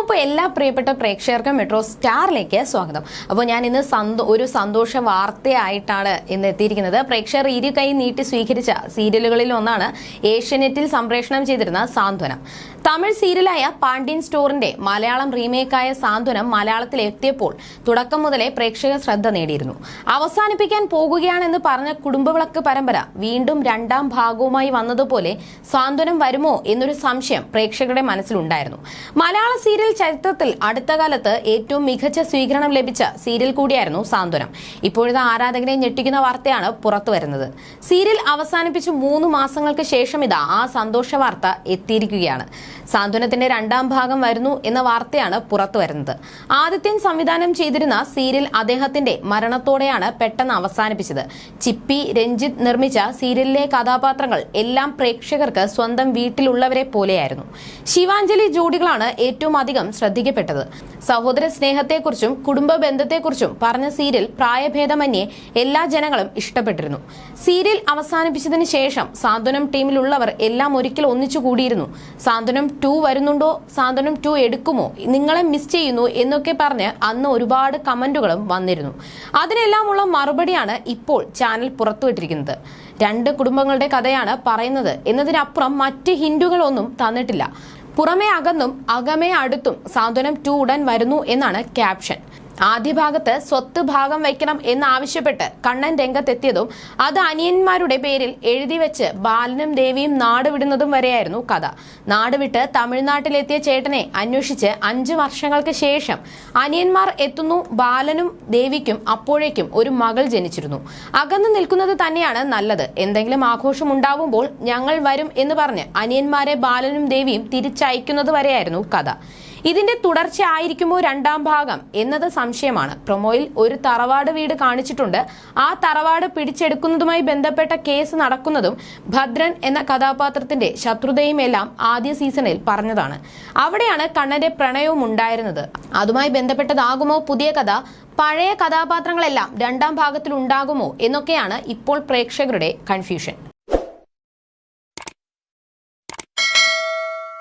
അപ്പോൾ എല്ലാ പ്രിയപ്പെട്ട പ്രേക്ഷകർക്കും മെട്രോ സ്റ്റാറിലേക്ക് സ്വാഗതം. അപ്പോൾ ഞാൻ ഇന്ന് സന്തോ ഒരു സന്തോഷ വാർത്തയായിട്ടാണ് ഇന്ന് എത്തിയിരിക്കുന്നത്. പ്രേക്ഷകർ ഇരു കൈ നീട്ടി സ്വീകരിച്ച സീരിയലുകളിൽ ഒന്നാണ് ഏഷ്യനെറ്റിൽ സംപ്രേഷണം ചെയ്തിരുന്ന സാന്ത്വനം. തമിഴ് സീരിയലായ പാണ്ഡ്യൻ സ്റ്റോറിന്റെ മലയാളം റീമേക്കായ സാന്ത്വനം മലയാളത്തിൽ എത്തിയപ്പോൾ തുടക്കം മുതലേ പ്രേക്ഷക ശ്രദ്ധ നേടിയിരുന്നു. അവസാനിപ്പിക്കാൻ പോകുകയാണെന്ന് പറഞ്ഞ കുടുംബവിളക്ക് പരമ്പര വീണ്ടും രണ്ടാം ഭാഗവുമായി വന്നതുപോലെ സാന്ത്വനം വരുമോ എന്നൊരു സംശയം പ്രേക്ഷകരുടെ മനസ്സിലുണ്ടായിരുന്നു. മലയാള സീരിയൽ ചരിത്രത്തിൽ അടുത്ത കാലത്ത് ഏറ്റവും മികച്ച സ്വീകരണം ലഭിച്ച സീരിയൽ കൂടിയായിരുന്നു സാന്ത്വനം. ഇപ്പോഴത്തെ ആരാധകരെ ഞെട്ടിക്കുന്ന വാർത്തയാണ് പുറത്തു വരുന്നത്. സീരിയൽ അവസാനിപ്പിച്ച് മൂന്ന് മാസങ്ങൾക്ക് ശേഷം ഇതാ ആ സന്തോഷ വാർത്ത എത്തിയിരിക്കുകയാണ്. സാന്ത്വനത്തിന്റെ രണ്ടാം ഭാഗം വരുന്നു എന്ന വാർത്തയാണ് പുറത്തു വരുന്നത്. ആദിത്യൻ സംവിധാനം ചെയ്തിരുന്ന സീരിയൽ അദ്ദേഹത്തിന്റെ മരണത്തോടെയാണ് പെട്ടെന്ന് അവസാനിപ്പിച്ചത്. ചിപ്പി രഞ്ജിത്ത് നിർമ്മിച്ച സീരിയലിലെ കഥാപാത്രങ്ങൾ എല്ലാം പ്രേക്ഷകർക്ക് സ്വന്തം വീട്ടിലുള്ളവരെ പോലെയായിരുന്നു. ശിവാഞ്ജലി ജോഡികളാണ് ഏറ്റവും അധികം ശ്രദ്ധിക്കപ്പെട്ടത്. സഹോദര സ്നേഹത്തെക്കുറിച്ചും കുടുംബ ബന്ധത്തെക്കുറിച്ചും പറഞ്ഞ സീരിയൽ പ്രായഭേദമന്യേ എല്ലാ ജനങ്ങളും ഇഷ്ടപ്പെട്ടിരുന്നു. സീരിയൽ അവസാനിപ്പിച്ചതിന് ശേഷം സാന്ത്വനം ടീമിലുള്ളവർ എല്ലാം ഒരിക്കൽ ഒന്നിച്ചു കൂടിയിരുന്നു. സാന്ത്വനം ടു വരുന്നുണ്ടോ? സാന്ത്വനം ടു എടുക്കുമോ? നിങ്ങളെ മിസ് ചെയ്യുന്നു എന്നൊക്കെ പറഞ്ഞ് അന്ന് ഒരുപാട് കമന്റുകളും വന്നിരുന്നു. അതിനെല്ലാമുള്ള മറുപടിയാണ് ഇപ്പോൾ ചാനൽ പുറത്തുവിട്ടിരിക്കുന്നത്. രണ്ട് കുടുംബങ്ങളുടെ കഥയാണ് പറയുന്നത് എന്നതിനപ്പുറം മറ്റ് ഹിന്ദുകളൊന്നും തന്നിട്ടില്ല. പുറമേ അകന്നും അകമേ അടുത്തും സാന്ത്വനം ടു ഉടൻ വരുന്നു എന്നാണ് ക്യാപ്ഷൻ. ആദ്യ ഭാഗത്ത് സ്വത്ത് ഭാഗം വയ്ക്കണം എന്നാവശ്യപ്പെട്ട് കണ്ണൻ രംഗത്തെത്തിയതും അത് അനിയന്മാരുടെ പേരിൽ എഴുതി വെച്ച് ബാലനും ദേവിയും നാടുവിടുന്നതും വരെയായിരുന്നു കഥ. നാടുവിട്ട് തമിഴ്നാട്ടിലെത്തിയ ചേട്ടനെ അന്വേഷിച്ച് അഞ്ചു വർഷങ്ങൾക്ക് ശേഷം അനിയന്മാർ എത്തുന്നു ബാലനും ദേവിക്കും അപ്പോഴേക്കും ഒരു മകൾ ജനിച്ചിരുന്നു. അകന്നു നിൽക്കുന്നത് തന്നെയാണ് നല്ലത്. എന്തെങ്കിലും ആഘോഷം ഉണ്ടാവുമ്പോൾ ഞങ്ങൾ വരും എന്ന് പറഞ്ഞ് അനിയന്മാരെ ബാലനും ദേവിയും തിരിച്ചയക്കുന്നത് വരെയായിരുന്നു കഥ. ഇതിന്റെ തുടർച്ച ആയിരിക്കുമോ രണ്ടാം ഭാഗം എന്നത് സംശയമാണ്. പ്രൊമോയിൽ ഒരു തറവാട് വീട് കാണിച്ചിട്ടുണ്ട്. ആ തറവാട് പിടിച്ചെടുക്കുന്നതുമായി ബന്ധപ്പെട്ട കേസ് നടക്കുന്നതും ഭദ്രൻ എന്ന കഥാപാത്രത്തിന്റെ ശത്രുതയും എല്ലാം ആദ്യ സീസണിൽ പറഞ്ഞതാണ്. അവിടെയാണ് കണ്ണന്റെ പ്രണയവും ഉണ്ടായിരുന്നത്. അതുമായി ബന്ധപ്പെട്ടതാകുമോ പുതിയ കഥ? പഴയ കഥാപാത്രങ്ങളെല്ലാം രണ്ടാം ഭാഗത്തിൽ ഉണ്ടാകുമോ എന്നൊക്കെയാണ് ഇപ്പോൾ പ്രേക്ഷകരുടെ കൺഫ്യൂഷൻ